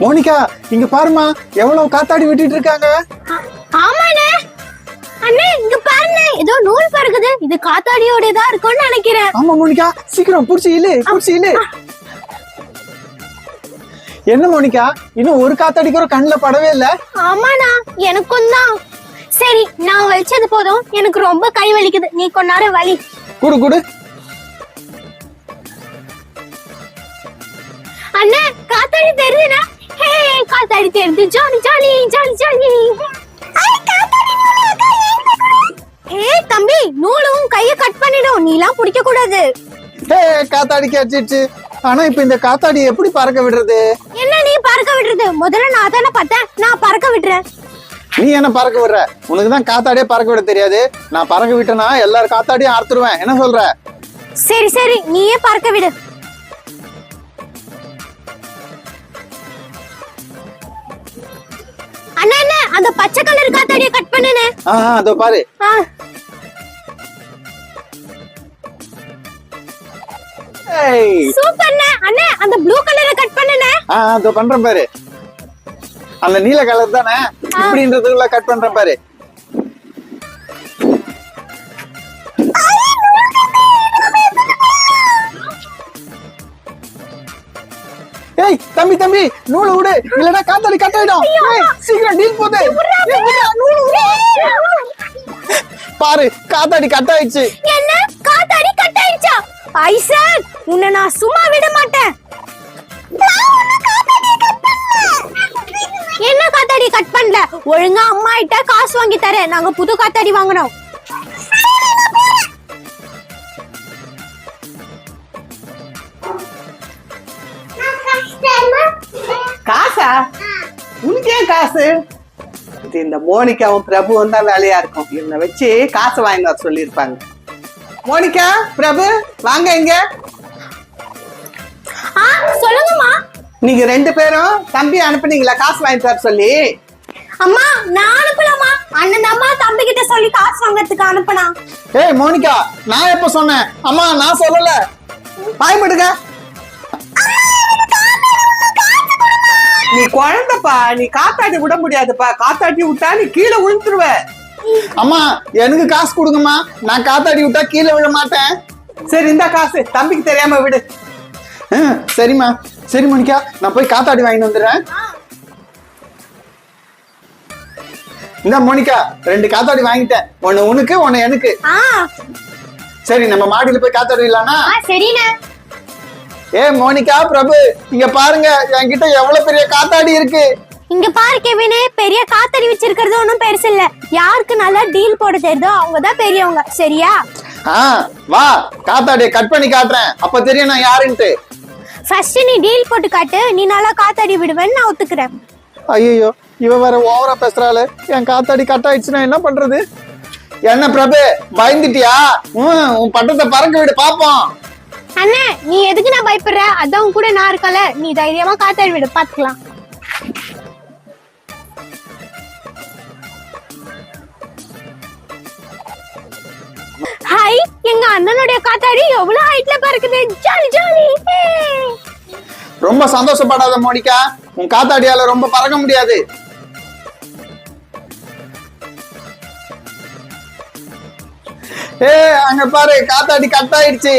Monica இங்க பாருமா எவ்வளவு காத்தாடி விட்டுட்டு இருக்காங்க? ஆமாண்ணே. அண்ணே இங்க பாருண்ணே ஏதோ நூல் பறக்குது. இது காத்தாடியோட தான் இருக்கும்னு நினைக்கிறேன். ஆமா மோனிகா சீக்கிரம் புடிச்சு இழு புடிச்சு இழு. என்ன மோனிகா இன்னும் ஒரு காத்தாடி கூட கண்ணுல படவே இல்ல? ஆமாண்ணா எனக்கும் தான். சரி நான் வலிச்சது போதும். எனக்கு ரொம்ப கை வலிக்குது. நீ நேரம் வலி. குடு குடு. அண்ணே காத்தாடி தெரியுதுண்ணா. ஹே காத்தாடி தெரியுது. Jolly jolly jolly jolly. ஏ தம்பி நூலும் கைய கட் பண்ணிடும். நீலாம் பிடிக்க கூடாது ஏ காத்தாடி கேட்டுச்சு. ஆனா இப்ப இந்த காத்தாடி எப்படி பறக்க விடுறது? என்ன நீ பறக்க விடுறது? முதல்ல நான் தானே பார்த்தேன். நான் பறக்க விடுறேன். நீ என்ன பறக்க விடுற? உனக்கு தான் காத்தாடியே பறக்க விட தெரியாது. நான் பறக்க விட்டேனா எல்லாரும் காத்தாடியும் அறுத்துருவேன் என்ன சொல்ற? சரி சரி. நீயே பறக்க விடு. அண்ணா அண்ணா அந்த பச்சை கலர் காத்தாடிய கட் பண்ணுனே ஆ அதோ பாரு. சூப்பர்ண்ணே அண்ணா. அந்த ப்ளூ கலரை கட் பண்ணுனே ஆ அதோ பண்றேன் பாரு. அந்த நீல கலர் தானே? இப்படின்றதுக்குள்ள கட் பண்றேன் பாரு. ஏய் தம்பி தம்பி நூலை விடு. இல்லனா காத்தாடி கட் ஆயிடும். சீக்கிரம் டீல் போதே பாரு காத்தாடி கட் ஆயிடுச்சு. என்ன? காத்தாடி கட் ஆயிடுச்சா? ஐசக் உன்னை நான் சும்மா விட மாட்டேன் என்ன காத்தாடி கட் பண்ணல ஒழுங்கா அம்மா கிட்ட காசு வாங்கி தரேன். நாங்க புது காத்தாடி வாங்கணும் காசா? உனக்கு ஏன் காசு? இது இந்த மோனிகாவும் பிரபுவும் தான் வேலையா இருக்கும். இவனை வச்சு காசு வாங்கி வர சொல்லியிருப்பாங்க. மோனிகா பிரபு வாங்க இங்க. சொல்லுங்கம்மா. நீங்க ரெண்டு பேரும் தம்பி அனுப்புனீங்களா? காசு வாங்கி தர சொல்லி. அம்மா நான் அனுப்பலாமா அண்ணன் அம்மா தம்பி கிட்ட சொல்லி காசு வாங்கறதுக்கு அனுப்புனா. ஏய் மோனிகா நான் எப்ப சொன்னேன்? அம்மா நான் சொல்லல. பயப்படுங்க நீ குழந்தைப்பா நீ காத்தாடி விட முடியாதுப்பா. காத்தாடி விட்டா நீ கீழே விழுந்துருவ. அம்மா எனக்கு காசு கொடுங்கம்மா. நான் காத்தாடி விட்டா கீழே விழ மாட்டேன். சரி இந்த காசு. தம்பிக்கு தெரியாம விடு. சரிம்மா. சரி மோனிகா நான் போய் காத்தாடி வாங்கிட்டு வந்துடுறேன். இந்த மோனிகா ரெண்டு காத்தாடி வாங்கிட்டேன். ஒன்னு உனக்கு ஒன்னு எனக்கு. ஆ. சரி நம்ம மாடியில போய் காத்தாடி இல்லானா ஆ சரிண்ணே. ஏ மோனிகா பிரபு இங்க பாருங்க என்கிட்ட எவ்வளவு பெரிய காத்தாடி இருக்கு. இங்க பாரு கெவினே. பெரிய காத்தடி வச்சிருக்கிறது ஒன்றும் பெருசு இல்ல. யாருக்கு நல்லா டீல் போட தெரியுதோ அவங்க தான் பெரியவங்க. சரியா? ஆ வா காத்தாடியை கட் பண்ணி காட்டுறேன். அப்ப தெரியும் நான் யாருன்ட்டு. ஃபர்ஸ்ட் நீ டீல் போட்டு காட்டு. நீ நல்லா காத்தாடி விடுவேன்னு நான் ஒத்துக்கிறேன். ஐயோ இவ வேற ஓவரா பேசுறாளு. என் காத்தாடி கட் ஆயிடுச்சுன்னா என்ன பண்றது? என்ன பிரபு பயந்துட்டியா? உன் பட்டத்தை பறக்க விடு பாப்போம். அண்ணே நீ எதுக்கு நான் பயப்படுற? அதான் கூட நான் இருக்கல நீ தைரியமா காத்தாடி விடு பாத்துக்கலாம். ஹாய் எங்க அண்ணனுடைய காத்தாடி எவ்வளவு ஹைட்ல பறக்குது? ஜாலி ஜாலி ரொம்ப சந்தோஷப்படாத மோனிகா. உன் காத்தாடியால ரொம்ப பறக்க முடியாது. ஏ அங்க பாரு காத்தாடி கட் ஆயிடுச்சு.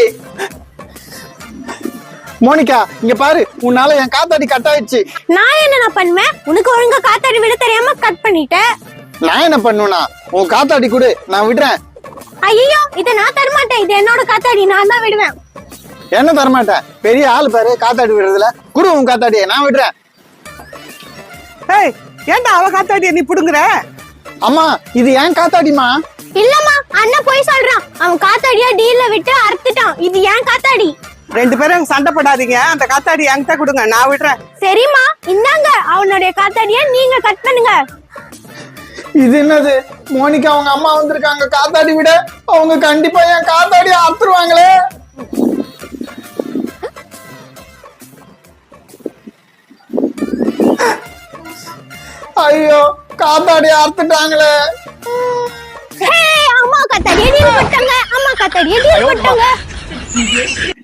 மோனிகா இங்க பாரு உன்னால என் காத்தாடி கட் ஆயிடுச்சு. நான் என்ன நான் பண்ணுவேன்? உனக்கு ஒழுங்கா காத்தாடி விட தெரியாம கட் பண்ணிட்டேன். நான் என்ன பண்ணுவேனா உன் காத்தாடி கொடு நான் விடுறேன். ஐயோ இதை நான் தரமாட்டேன். இது என்னோட காத்தாடி நான் தான் விடுவேன். என்ன தரமாட்டேன்? பெரிய ஆள் பாரு காத்தாடி விடுறதுல. குடு உன் காத்தாடியை நான் விடுறேன். ஏய் ஏன்டா அவ காத்தாடிய நீ புடுங்குற? அம்மா இது ஏன் காத்தாடிமா இல்லம்மா அண்ணன் போய் சொல்றான். அவன் காத்தாடியா டீல்ல விட்டு அறுத்துட்டான். இது ஏன் காத்தாடி? ரெண்டு பேரும் சண்டை போடாதீங்க. அந்த காத்தாடி என்கிட்ட கொடுங்க. நான் விடுறேன். சரிம்மா. இந்தாங்க. அவனுடைய காத்தாடியா நீங்க கட் பண்ணுங்க. இது என்னது? மோனிகா அவங்க அம்மா வந்திருக்காங்க. காத்தாடி விட அவங்க கண்டிப்பா என் காத்தாடி அறுத்துருவாங்களே. ஐயோ காத்தாடி அறுத்துட்டாங்களே. அடியில் அம்மா அம்மா காத்தாடி பெரிய டீல்